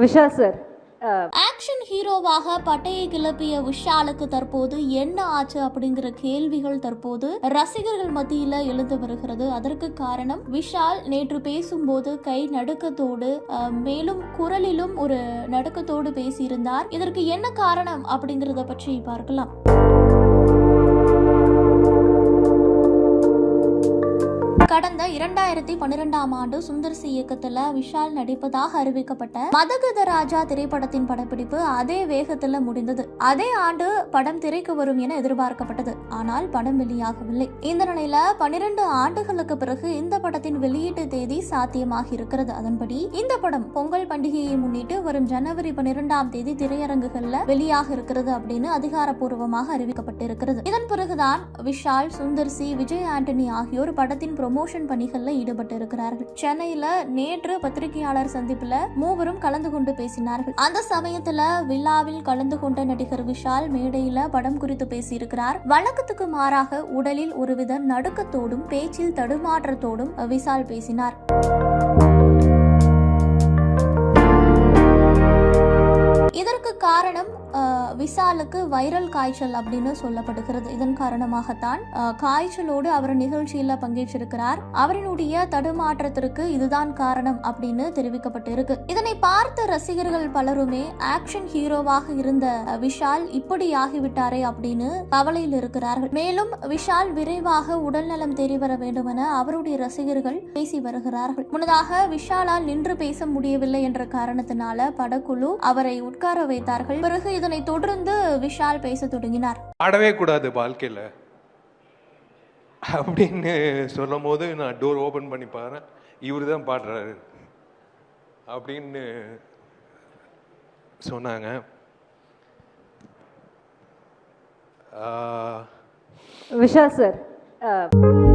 விஷா sir action ஹீரோவாக பட்டையை கிளப்பிய விஷாலுக்கு தற்போது என்ன ஆச்சு அப்படிங்கிற கேள்விகள் தற்போது ரசிகர்கள் மத்தியில எழுந்து வருகிறது. அதற்கு காரணம் விஷால் நேற்று பேசும்போது கை நடுக்கத்தோடு மேலும் குரலிலும் ஒரு நடுக்கத்தோடு பேசியிருந்தார். இதற்கு என்ன காரணம் அப்படிங்கறத பற்றி பார்க்கலாம். கடந்த இரண்டாயிரத்தி பன்னிரெண்டாம் ஆண்டு சுந்தர் சி இயக்கத்துல விஷால் நடிப்பதாக அறிவிக்கப்பட்ட மதகத ராஜா திரைப்படத்தின் படப்பிடிப்பு அதே வேகத்துல முடிந்தது. அதே ஆண்டு படம் திரைக்கு வரும் என எதிர்பார்க்கப்பட்டது. ஆனால் படம் வெளியாகவில்லை. இந்த நிலையில பன்னிரண்டு ஆண்டுகளுக்கு பிறகு இந்த படத்தின் வெளியீட்டு தேதி சாத்தியமாக இருக்கிறது. அதன்படி இந்த படம் பொங்கல் பண்டிகையை முன்னிட்டு வரும் ஜனவரி பன்னிரெண்டாம் தேதி திரையரங்குகள்ல வெளியாக இருக்கிறது அப்படின்னு அதிகாரப்பூர்வமாக அறிவிக்கப்பட்டிருக்கிறது. இதன் பிறகுதான் விஷால் சுந்தர் சி விஜய் ஆண்டனி ஆகியோர் படத்தின் ப்ரமோஷன் பணிகளில் ஈடுபட்டு இருக்கிறார்கள் சென்னையில நேற்று பத்திரிகையாளர் சந்திப்புல மூவரும் கலந்து கொண்டு பேசினார்கள். அந்த சமயத்துல விழாவில் கலந்து கொண்ட நடிகர் விஷால் மேடையில படம் குறித்து பேசியிருக்கிறார். வழக்கத்துக்கு மாறாக உடலில் ஒருவித நடுக்கத்தோடும் பேச்சில் தடுமாற்றத்தோடும் விஷால் பேசினார். இதற்கு காரணம் விசாலுக்கு விஷாலுக்கு வைரல் காய்ச்சல் அப்படின்னு சொல்லப்படுகிறது. இதன் காரணமாகத்தான் காய்ச்சலோடு அவர் நிகழ்ச்சியில் பங்கேற்றிருக்கிறார். அவரினுடைய தடுமாற்றத்திற்கு இதுதான் காரணம் அப்படின்னு தெரிவிக்கப்பட்டிருக்கு. இதனை பார்த்த ரசிகர்கள் பலருமே ஆக்ஷன் ஹீரோவாக இருந்த விஷால் இப்படி ஆகிவிட்டாரே அப்படின்னு கவலையில் இருக்கிறார்கள். மேலும் விஷால் விரைவாக உடல்நலம் தேறி வர வேண்டும் என அவருடைய ரசிகர்கள் பேசி வருகிறார்கள். முன்னதாக விஷாலால் நின்று பேச முடியவில்லை என்ற காரணத்தினால படக்குழு அவரை உட்கார வைத்தார்கள். பிறகு இதன் தொடர்ந்து விஷால் பேசத் தொடங்கினார். ஆடவே கூடாது வாழ்க்கையில். அப்படின்னு சொல்லும் போது நான் டோர் ஓப்பன் பண்ணி பாருறேன் இவர் தான் பாடுறாரு. அப்படின்னு சொன்னாங்க. ஆஹ், விஷால் சார்